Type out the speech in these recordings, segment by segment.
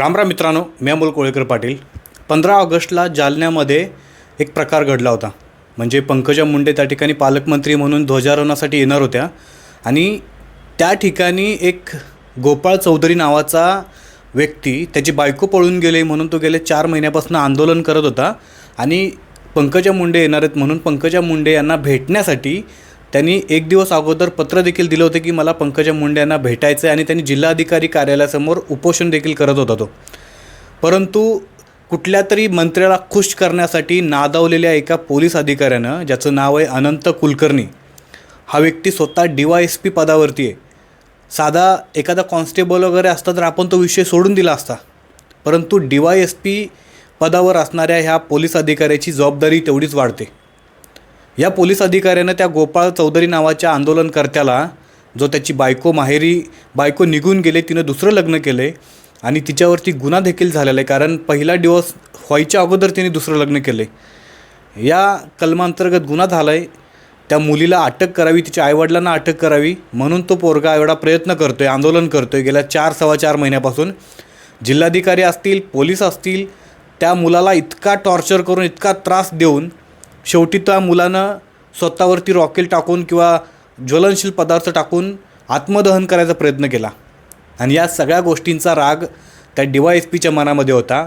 रामराम मित्रांनो मी अमोल कोळेकर पाटील. पंधरा ऑगस्टला जालन्यामध्ये एक प्रकार घडला होता. म्हणजे पंकजा मुंडे त्या ठिकाणी पालकमंत्री म्हणून ध्वजारोहणासाठी येणार होत्या. आणि त्या ठिकाणी एक गोपाळ चौधरी नावाचा व्यक्ती त्याची बायको पळून गेले म्हणून तो गेले चार महिन्यापासून आंदोलन करत होता. आणि पंकजा मुंडे येणार आहेत म्हणून पंकजा मुंडे यांना भेटण्यासाठी त्यांनी एक दिवस अगोदर पत्र देखील दिलं होतं की मला पंकजा मुंडे यांना भेटायचं आहे आणि त्यांनी जिल्हाधिकारी कार्यालयासमोर उपोषण देखील करत होता तो. परंतु कुठल्या तरी मंत्र्याला खुश करण्यासाठी नादावलेल्या एका पोलीस अधिकाऱ्यानं ज्याचं नाव आहे अनंत कुलकर्णी हा व्यक्ती स्वतः डी वाय एस पी पदावरती आहे. साधा एखादा कॉन्स्टेबल वगैरे असता तर आपण तो विषय सोडून दिला असता. परंतु डी वाय एस पी पदावर असणाऱ्या ह्या पोलीस अधिकाऱ्याची जबाबदारी तेवढीच वाढते. या पोलीस अधिकाऱ्यानं त्या गोपाळ चौधरी नावाच्या आंदोलनकर्त्याला जो त्याची बायको माहेरी बायको निघून गेले तिनं दुसरं लग्न केलं आहे आणि तिच्यावरती गुन्हा देखील झालेला आहे कारण पहिला डिवोर्स व्हायच्या अगोदर तिने दुसरं लग्न केलं आहे या कलमांतर्गत गुन्हा झाला आहे त्या मुलीला अटक करावी तिच्या आईवडिलांना अटक करावी म्हणून तो पोरगा एवढा प्रयत्न करतो आहे आंदोलन करतो आहे गेल्या चार सव्वा चार महिन्यापासून. जिल्हाधिकारी असतील पोलीस असतील त्या मुलाला इतका टॉर्चर करून इतका त्रास देऊन शेवटी त्या मुलानं स्वतःवरती रॉकेल टाकून किंवा ज्वलनशील पदार्थ टाकून आत्मदहन करायचा प्रयत्न केला. आणि या सगळ्या गोष्टींचा राग त्या डी वाय एस पीच्या मनामध्ये होता.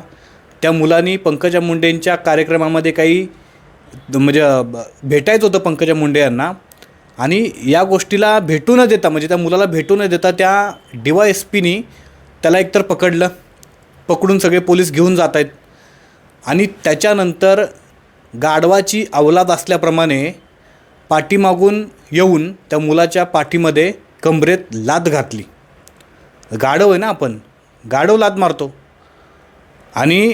त्या मुलांनी पंकजा मुंडेंच्या कार्यक्रमामध्ये काही म्हणजे ब- भेटायचं होतं पंकजा मुंडे यांना. आणि या गोष्टीला भेटू न देता म्हणजे त्या मुलाला भेटू न देता त्या डी वाय एस पीनी त्याला एकतर पकडलं. पकडून सगळे पोलीस घेऊन जात आहेत आणि त्याच्यानंतर गाढवाची अवलाद असल्याप्रमाणे पाठीमागून येऊन त्या मुलाच्या पाठीमध्ये कमरेत लाद घातली. गाढव आहे ना आपण? गाढव लाद मारतो. आणि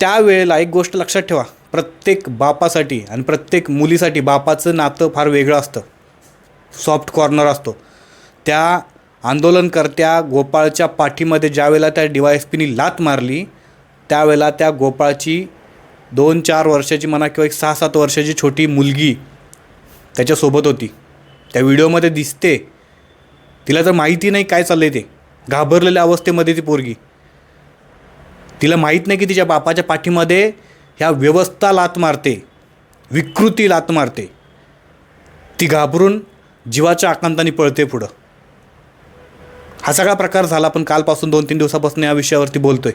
त्यावेळेला एक गोष्ट लक्षात ठेवा. प्रत्येक बापासाठी आणि प्रत्येक मुलीसाठी बापाचं नातं फार वेगळं असतं. सॉफ्ट कॉर्नर असतो. त्या आंदोलनकर्त्या गोपाळच्या पाठीमध्ये ज्यावेळेला त्या डी वाय एस पीनी लात मारली त्यावेळेला त्या गोपाळची दोन चार वर्षाची म्हणा किंवा एक सहा सात वर्षाची छोटी मुलगी त्याच्यासोबत होती. त्या व्हिडिओमध्ये दिसते. तिला तर माहिती नाही काय चाललं आहे ते. घाबरलेल्या अवस्थेमध्ये ती पोरगी. तिला माहीत नाही की तिच्या बापाच्या पाठीमध्ये ह्या व्यवस्था लात मारते. विकृती लात मारते. ती घाबरून जीवाच्या आकांताने पळते पुढं. हा सगळा प्रकार झाला आपण कालपासून दोन तीन दिवसापासून या विषयावरती बोलतोय.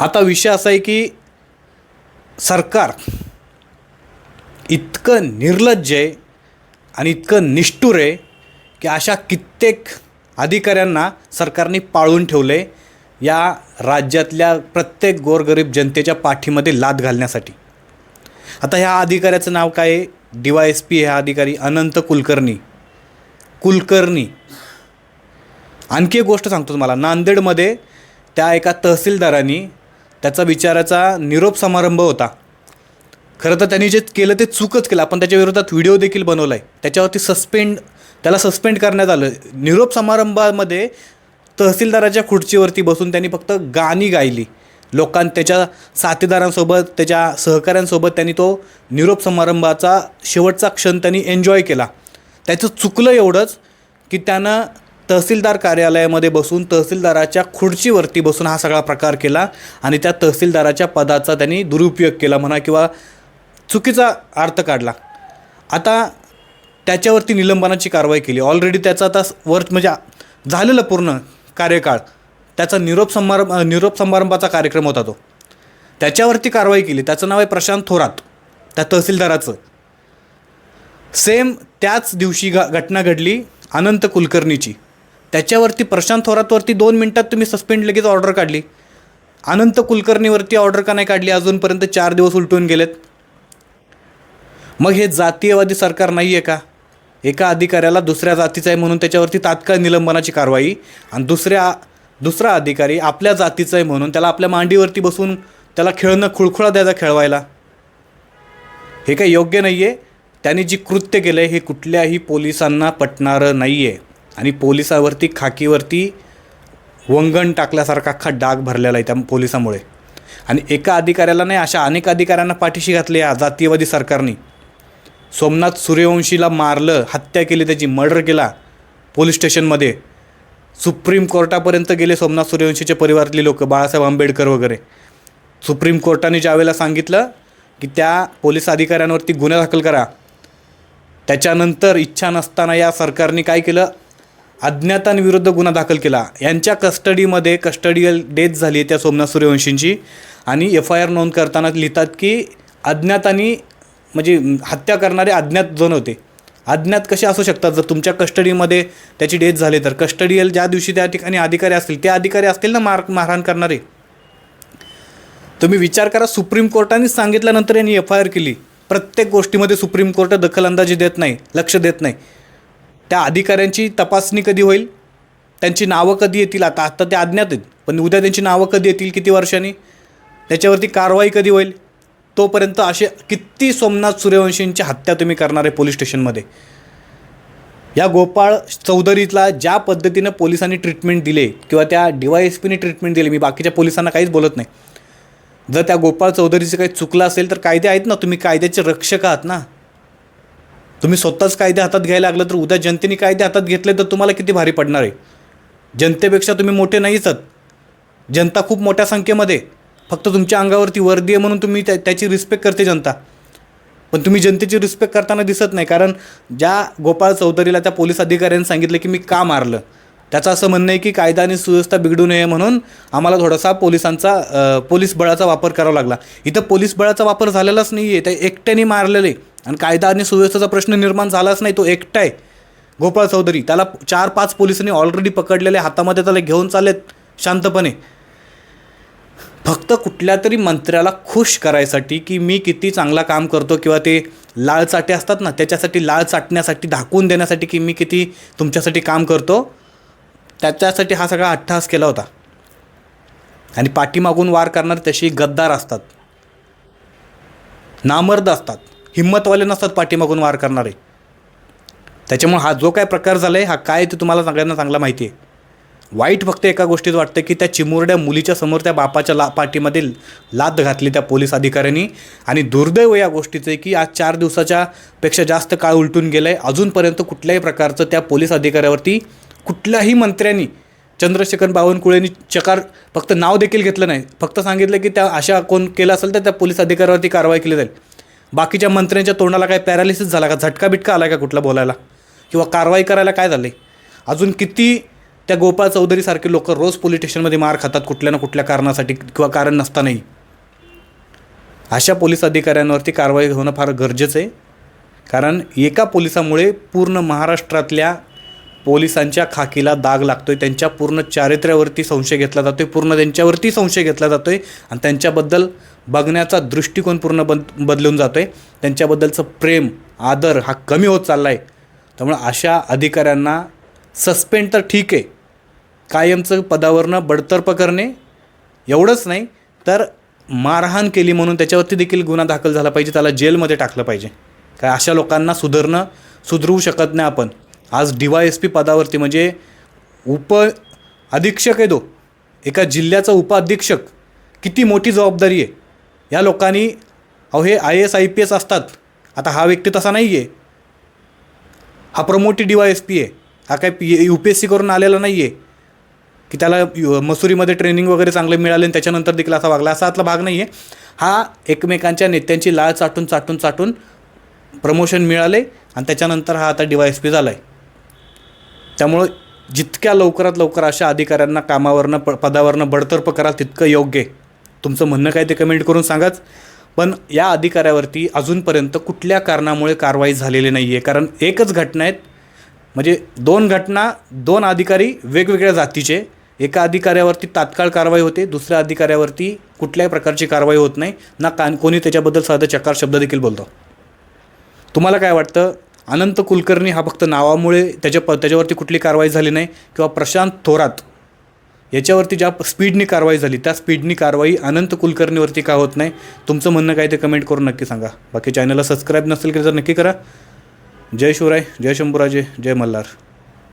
आता विषय असा आहे की सरकार इतकं निर्लज्ज आहे आणि इतकं निष्ठुर आहे की अशा कित्येक अधिकाऱ्यांना सरकारने पाळून ठेवले या राज्यातल्या प्रत्येक गोरगरीब जनतेच्या पाठीमध्ये लाद घालण्यासाठी. आता ह्या अधिकाऱ्याचं नाव काय आहे? डी वाय एस पी ह्या अधिकारी अनंत कुलकर्णी. कुलकर्णी. आणखी एक गोष्ट सांगतो तुम्हाला. नांदेडमध्ये त्या एका तहसीलदारांनी त्याचा विचाराचा निरोप समारंभ होता. खरं तर त्यांनी जे केलं ते चूकच केलं. आपण त्याच्या विरोधात व्हिडिओ देखील बनवला आहे त्याच्यावरती सस्पेंड त्याला सस्पेंड करण्यात आलं. निरोप समारंभामध्ये तहसीलदाराच्या खुर्चीवरती बसून त्यांनी फक्त गाणी गायली. लोकां त्याच्या साथीदारांसोबत त्याच्या सहकाऱ्यांसोबत त्यांनी तो निरोप समारंभाचा शेवटचा क्षण त्यांनी एन्जॉय केला. त्याचं चुकलं एवढंच की त्यानं तहसीलदार कार्यालयामध्ये बसून तहसीलदाराच्या खुर्चीवरती बसून हा सगळा प्रकार केला आणि त्या तहसीलदाराच्या पदाचा त्यांनी दुरुपयोग केला म्हणा किंवा चुकीचा अर्थ काढला. आता त्याच्यावरती निलंबनाची कारवाई केली. ऑलरेडी त्याचा आता वर्ष म्हणजे झालेलं पूर्ण कार्यकाळ त्याचा निरोप समारंभ निरोप समारंभाचा कार्यक्रम होता तो. त्याच्यावरती कारवाई केली. त्याचं नाव आहे प्रशांत थोरात त्या तहसीलदाराचं. सेम त्याच दिवशी घ घटना घडली अनंत कुलकर्णीची. त्याच्यावरती प्रशांत थोरातवरती दोन मिनटात तुम्ही सस्पेंड लगेच ऑर्डर काढली. अनंत कुलकर्णीवरती ऑर्डर का नाही काढली? अजूनपर्यंत चार दिवस उलटून गेलेत. मग हे जातीयवादी सरकार नाही आहे का? एका अधिकाऱ्याला दुसऱ्या जातीचा आहे म्हणून त्याच्यावरती तात्काळ निलंबनाची कारवाई आणि दुसऱ्या दुसरा अधिकारी आपल्या जातीचा आहे म्हणून त्याला आपल्या मांडीवरती बसून त्याला खेळणं खुळखुळा द्यायचा खेळवायला. हे काही योग्य नाही आहे त्यांनी जी कृत्य केलं आहे हे कुठल्याही पोलिसांना पटणारं नाही आहे आणि पोलिसावरती खाकीवरती वंगण टाकल्यासारखा अख्खा डाग भरलेला आहे त्या पोलिसामुळे. आणि एका अधिकाऱ्याला नाही अशा अनेक अधिकाऱ्यांना पाठीशी घातले या जातीयवादी सरकारने. सोमनाथ सूर्यवंशीला मारलं हत्या केली त्याची मर्डर केला पोलीस स्टेशनमध्ये. सुप्रीम कोर्टापर्यंत गेले सोमनाथ सूर्यवंशीचे परिवारातले लोक बाळासाहेब आंबेडकर वगैरे. सुप्रीम कोर्टाने ज्यावेळेला सांगितलं की त्या पोलीस अधिकाऱ्यांवरती गुन्हा दाखल करा त्याच्यानंतर इच्छा नसताना या सरकारने काय केलं? अज्ञातांविरुद्ध गुन्हा दाखल केला. यांच्या कस्टडीमध्ये कस्टडियल डेथ झाली आहे त्या सोमनाथ सूर्यवंशींची. आणि एफ आय आर नोंद करताना लिहितात की अज्ञातांनी म्हणजे हत्या करणारे अज्ञात जण होते. अज्ञात कसे असू शकतात? जर तुमच्या कस्टडीमध्ये त्याची डेथ झाली तर कस्टडियल ज्या दिवशी त्या ठिकाणी अधिकारी असतील ते अधिकारी असतील ना मार मारहाण करणारे? तुम्ही विचार करा सुप्रीम कोर्टानेच सांगितल्यानंतर यांनी एफ आय आर केली. प्रत्येक गोष्टीमध्ये सुप्रीम कोर्ट दखलंदाजी देत नाही लक्ष देत नाही. त्या अधिकाऱ्यांची तपासणी कधी होईल? त्यांची नावं कधी येतील? आता आत्ता ते अज्ञात आहेत. पण उद्या त्यांची नावं कधी येतील? किती वर्षांनी? त्याच्यावरती कारवाई कधी होईल? तोपर्यंत असे किती सोमनाथ सूर्यवंशींची हत्या तुम्ही करणार आहे पोलीस स्टेशनमध्ये? या गोपाळ चौधरीतला ज्या पद्धतीनं पोलिसांनी ट्रीटमेंट दिले किंवा त्या डी वाय एस पीने ट्रीटमेंट दिली मी बाकीच्या पोलिसांना काहीच बोलत नाही. जर त्या गोपाळ चौधरीचं काही चुकलं असेल तर कायदे आहेत ना तुम्ही कायद्याचे रक्षक आहात ना. तुम्ही स्वतःच कायदे हातात घ्यायला लागलं तर उद्या जनतेने कायदे हातात घेतले तर तुम्हाला किती भारी पडणार आहे? जनतेपेक्षा तुम्ही मोठे नाहीच आहात. जनता खूप मोठ्या संख्येमध्ये फक्त तुमच्या अंगावरती वर्दी आहे म्हणून तुम्ही त्या त्याची रिस्पेक्ट करते जनता. पण तुम्ही जनतेची रिस्पेक्ट करताना दिसत नाही. कारण ज्या गोपाळ चौधरीला त्या पोलीस अधिकाऱ्यांनी सांगितलं की मी का मारलं? त्याचं असं म्हणणं आहे की कायदा आणि सुव्यवस्था बिघडू नये म्हणून आम्हाला थोडासा पोलिसांचा पोलीस बळाचा वापर करावा लागला. इथं पोलीस बळाचा वापर झालेलाच नाही आहे त्या एकट्याने मारलेले. आणि कायदा आणि सुव्यवस्थेचा प्रश्न निर्माण झालाच नाही तो एकटा आहे. गोपाळ चौधरी त्याला चार पाच पोलिसांनी ऑलरेडी पकडलेले हातामध्ये त्याला घेऊन चाललेत शांतपणे. फक्त कुठल्या तरी मंत्र्याला खुश करायसाठी की मी किती चांगला काम करतो किंवा ते लाळ चाटे असतात ना त्याच्यासाठी लाळ चाटण्यासाठी ढाकून देण्यासाठी की मी किती तुमच्यासाठी काम करतो त्याच्यासाठी हा सगळा अट्टहास केला होता. आणि पाठीमागून वार करणारे तशी गद्दार असतात. नामर्द असतात. हिंमतवाले नसतात पाठीमागून वार करणारे. त्याच्यामुळे हा जो काय प्रकार झाला आहे हा काय ते तुम्हाला सगळ्यांना चांगला माहिती आहे वाईट फक्त एका गोष्टीत वाटतं की त्या चिमुरड्या मुलीच्या समोर त्या बापाच्या ला पाठीमध्ये लाद घातली त्या पोलीस अधिकाऱ्यांनी. आणि दुर्दैव या गोष्टीचं आहे की आज चार दिवसाच्या पेक्षा जास्त काळ उलटून गेलं आहे अजूनपर्यंत कुठल्याही प्रकारचं त्या पोलीस अधिकाऱ्यावरती कुठल्याही मंत्र्यांनी चंद्रशेखर बावनकुळेंनी चकार फक्त नाव देखील घेतलं नाही. फक्त सांगितलं की त्या अशा कोण केलं असेल तर त्या पोलीस अधिकाऱ्यावरती कारवाई केली जाईल. बाकीच्या मंत्र्यांच्या तोंडाला काय पॅरालिसिस झाला का? झटका बिटका आला का कुठला बोलायला? किंवा कारवाई करायला काय झालं अजून किती त्या गोपाळ चौधरीसारखे लोक रोज पोलीस स्टेशनमध्ये मार खातात कुठल्या ना कुठल्या कारणासाठी किंवा कारण नसतानाही? अशा पोलीस अधिकाऱ्यांवरती कारवाई होणं फार गरजेचं आहे. कारण एका पोलिसामुळे पूर्ण महाराष्ट्रातल्या पोलिसांच्या खाकीला दाग लागतो आहे त्यांच्या पूर्ण चारित्र्यावरती संशय घेतला जातो आहे पूर्ण त्यांच्यावरती संशय घेतला जातो आहे आणि त्यांच्याबद्दल बघण्याचा दृष्टिकोन पूर्ण बद बदलून जातो आहे त्यांच्याबद्दलचं प्रेम आदर हा कमी होत चालला आहे त्यामुळे अशा अधिकाऱ्यांना सस्पेंड तर ठीक आहे. कायमचं पदावरनं बडतर्फ करणे एवढंच नाही तर मारहाण केली म्हणून त्याच्यावरती देखील गुन्हा दाखल झाला पाहिजे त्याला जेलमध्ये टाकलं पाहिजे. काय अशा लोकांना सुधारणं सुधरवू शकत नाही आपण. आज डी वाय एस पी पदावरती म्हणजे उप अधीक्षक आहे तो. एका जिल्ह्याचा उपअधीक्षक किती मोठी जबाबदारी आहे. या लोकांनी अहो हे I S I P S असतात. आता हा व्यक्ती तसा नाही आहे हा promotee D Y S P आहे. हा काय P U P S C करून आलेला नाही आहे की त्याला मसुरीमध्ये ट्रेनिंग वगैरे चांगलं मिळालं आणि त्याच्यानंतर देखील असा वागला असा आतला भाग नाही आहे हा एकमेकांच्या नेत्यांची लाळ चाटून चाटून चाटून प्रमोशन मिळाले आणि त्याच्यानंतर हा आता डी वाय एस पी झाला आहे त्यामुळं जितक्या लवकरात लवकर अशा अधिकाऱ्यांना कामावरनं प पदावरनं बडतर्फ कराल तितकं योग्य आहे. तुमचं म्हणणं काय ते कमेंट करून सांगाच. पण या अधिकाऱ्यावरती अजूनपर्यंत कुठल्या कारणामुळे कारवाई झालेली नाही आहे कारण एकच घटना आहेत. म्हणजे दोन घटना दोन अधिकारी वेगवेगळ्या जातीचे. एका अधिकाऱ्यावरती तात्काळ कारवाई होते. दुसऱ्या अधिकाऱ्यावरती कुठल्याही प्रकारची कारवाई होत नाही. ना कान कोणी त्याच्याबद्दल साधं चकार शब्द देखील बोलतो. तुम्हाला काय वाटतं? अनंत कुलकर्णी हा फक्त नावामुळे त्याच्या प त्याच्यावरती कुठली कारवाई झाली नाही? किंवा प्रशांत थोरात याच्यावरती ज्या स्पीडनी कारवाई झाली त्या स्पीडनी कारवाई अनंत कुलकर्णीवरती का होत नाही? तुमचं म्हणणं काय ते कमेंट करून नक्की सांगा. बाकी चॅनलला सबस्क्राईब नसेल केलं तर नक्की करा. जय शिवराय जय शंभूराजे जय मल्हार.